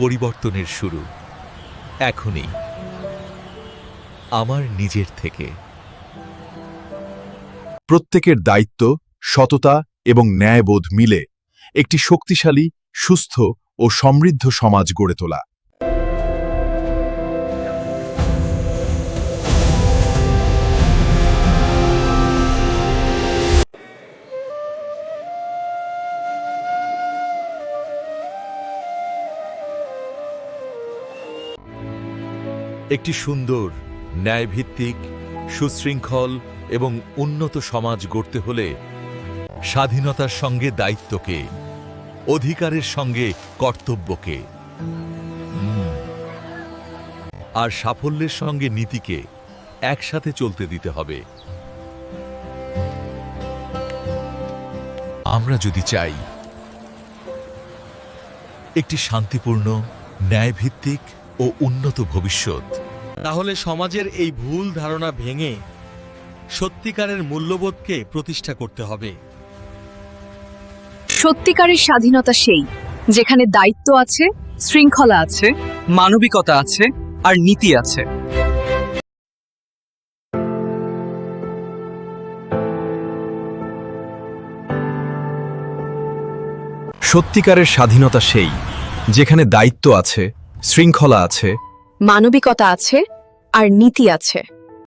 পরিবর্তনের শুরু। এখনই। আমার নিজের থেকে। প্রত্যেকের দায়িত্ব, সততা এবং ন্যায়বোধ মিলে একটি শক্তিশালী, সুস্থ ও সমৃদ্ধ সমাজ গড়ে তোলা। একটি সুন্দর, ন্যায়ভিত্তিক, সুশৃঙ্খল এবং উন্নত সমাজ গড়তে হলে স্বাধীনতার সঙ্গে দায়িত্বকে, অধিকারের সঙ্গে কর্তব্যকে আর সাফল্যের সঙ্গে নীতিকে একসাথে চলতে দিতে হবে। আমরা যদি চাই একটি শান্তিপূর্ণ, ন্যায়ভিত্তিক ও উন্নত ভবিষ্যৎ তাহলে সমাজের এই ভুল ধারণা ভেঙে সত্যিকারের মূল্যবোধকে প্রতিষ্ঠা করতে হবে। সত্যিকারের স্বাধীনতা সেই যেখানে দায়িত্ব আছে শৃঙ্খলা আছে মানবিকতা আছে আর নীতি আছে। সত্যিকারের স্বাধীনতা সেই যেখানে দায়িত্ব আছে শৃঙ্খলা আছে মানবিকতা আছে আর নীতি আছে।